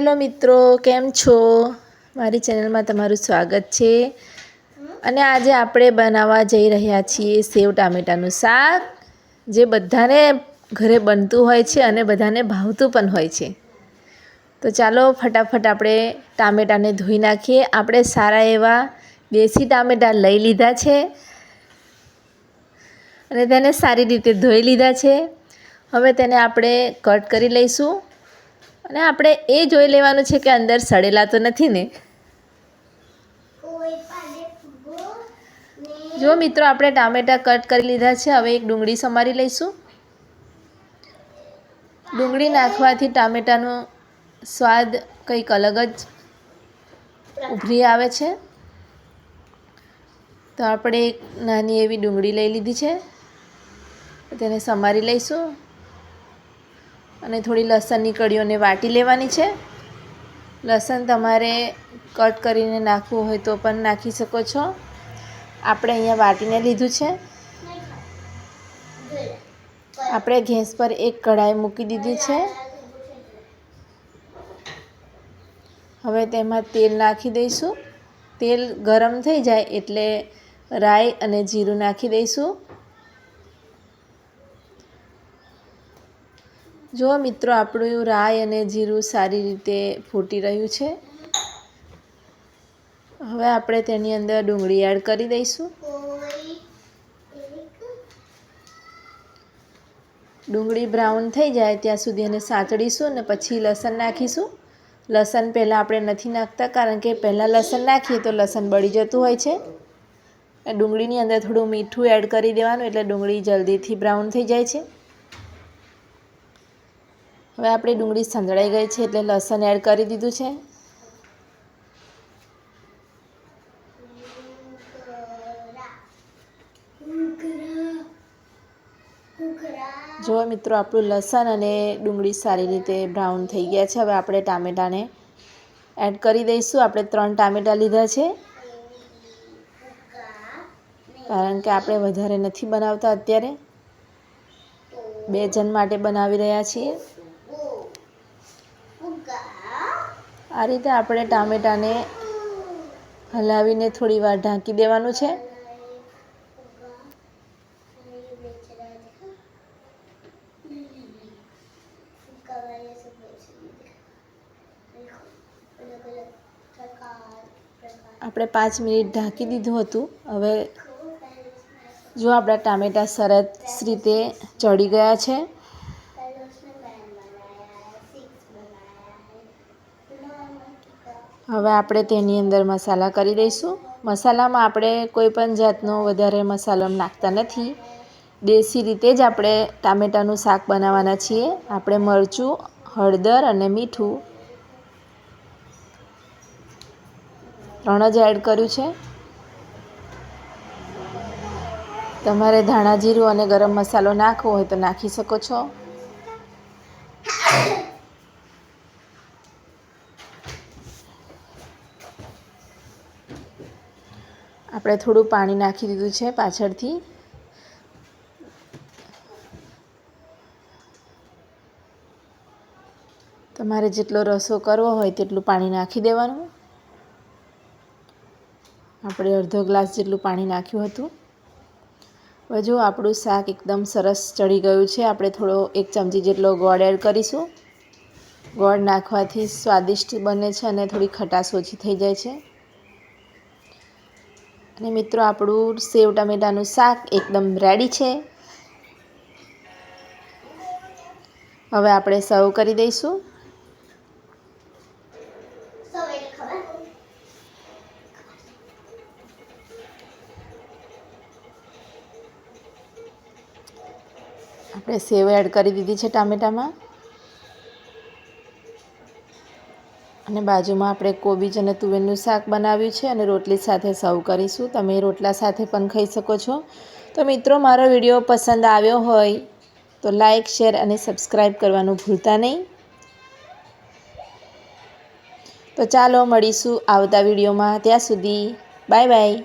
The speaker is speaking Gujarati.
હેલો મિત્રો, કેમ છો? મારી ચેનલમાં તમારું સ્વાગત છે. અને આજે આપણે બનાવવા જઈ રહ્યા છીએ સેવ ટામેટાનું શાક, જે બધાને ઘરે બનતું હોય છે અને બધાને ભાવતું પણ હોય છે. તો ચાલો ફટાફટ આપણે ટામેટાને ધોઈ નાખીએ. આપણે સારા એવા દેશી ટામેટા લઈ લીધા છે. અને તેને સારી રીતે ધોઈ લીધા છે. હવે તેને આપણે કટ કરી લઈશું. અને આપણે એ જોઈ લેવાનું છે કે અંદર સડેલા તો નથી ને? જો મિત્રો, આપણે ટામેટાં કટ કરી લીધા છે. હવે એક ડુંગળી સમારી લઈશું. ડુંગળી નાખવાથી ટામેટાનો સ્વાદ કંઈક અલગ જ ઉભરી આવે છે. તો આપણે એક નાની એવી ડુંગળી લઈ લીધી છે. તેને સમારી લઈશું. અને થોડી લસણની કળીઓને વાટી લેવાની છે. લસણ તમારે કટ કરીને નાખવું હોય તો પણ નાખી શકો છો. આપણે અહીંયા વાટીને લીધું છે. આપણે ગેસ પર એક કઢાઈ મૂકી દીધી છે. હવે તેમાં તેલ નાખી દઈશું. તેલ ગરમ થઈ જાય એટલે રાઈ અને જીરું નાખી દઈશું. જો મિત્રો, આપણું રાઈ અને જીરું સારી રીતે ફૂટી રહ્યું છે. હવે આપણે તેની અંદર ડુંગળી એડ કરી દઈશું. ડુંગળી બ્રાઉન થઈ જાય ત્યાં સુધી એને સાંતળીશું અને પછી લસણ નાખીશું. લસણ પહેલાં આપણે નથી નાખતા, કારણ કે પહેલાં લસણ નાખીએ તો લસણ બળી જતું હોય છે. ડુંગળીની અંદર થોડું મીઠું એડ કરી દેવાનું, એટલે ડુંગળી જલ્દીથી બ્રાઉન થઈ જાય છે. હવે આપણી ડુંગળી સંતળાઈ ગઈ છે એટલે લસણ એડ કરી દીધું છે. જુઓ મિત્રો, આપણું લસણ અને ડુંગળી સારી રીતે બ્રાઉન થઈ ગયા છે. હવે આપણે ટામેટાને એડ કરી દઈશું. આપણે ત્રણ ટામેટાં લીધા છે. કારણ કે આપણે વધારે નથી બનાવતા અત્યારે. બે જણ માટે બનાવી રહ્યા છીએ. આ રીતે આપણે ટામેટાને હલાવીને થોડી વાર ઢાંકી દેવાનું છે. આપણે પાંચ મિનિટ ઢાંકી દીધું હતું. હવે જો આપણા ટામેટાં સરસ રીતે ચડી ગયા છે. હવે આપણે તેની અંદર મસાલા કરી દઈશું. મસાલામાં આપણે કોઈ પણ જાતનો વધારે મસાલો નાખતા નથી. દેશી રીતે જ આપણે ટામેટાનું શાક બનાવવાના છીએ. આપણે મરચું, હળદર અને મીઠું ત્રણ જ એડ કર્યું છે. તમારે ધાણા જીરું અને ગરમ મસાલો નાખવો હોય તો નાખી શકો છો. આપણે થોડું પાણી નાખી દીધું છે પાછળથી. તમારે જેટલો રસો કરવો હોય તેટલું પાણી નાખી દેવાનું. આપણે અડધો ગ્લાસ જેટલું પાણી નાખ્યું હતું. હવે જો આપણું શાક એકદમ સરસ ચડી ગયું છે, આપણે થોડો એક ચમચી જેટલો ગોળ એડ કરીશું. ગોળ નાખવાથી સ્વાદિષ્ટ બને છે અને થોડી ખટાશ ઓછી થઈ જાય છે. અને મિત્રો, આપણું સેવ ટામેટાનું શાક એકદમ રેડી છે. હવે આપણે સર્વ કરી દઈશું. આપણે સેવ એડ કરી દીધી છે ટામેટામાં. અને બાજુમાં આપણે કોબીજ અને તુવેરનું શાક બનાવ્યું છે અને રોટલી સાથે સર્વ કરીશું. તમે રોટલા સાથે પણ ખાઈ શકો છો. તો મિત્રો, મારો વીડિયો પસંદ આવ્યો હોય તો લાઈક, શેર અને સબસ્ક્રાઈબ કરવાનું ભૂલતા નહીં. તો ચાલો મળીશું આવતા વિડીયોમાં. ત્યાં સુધી બાય બાય.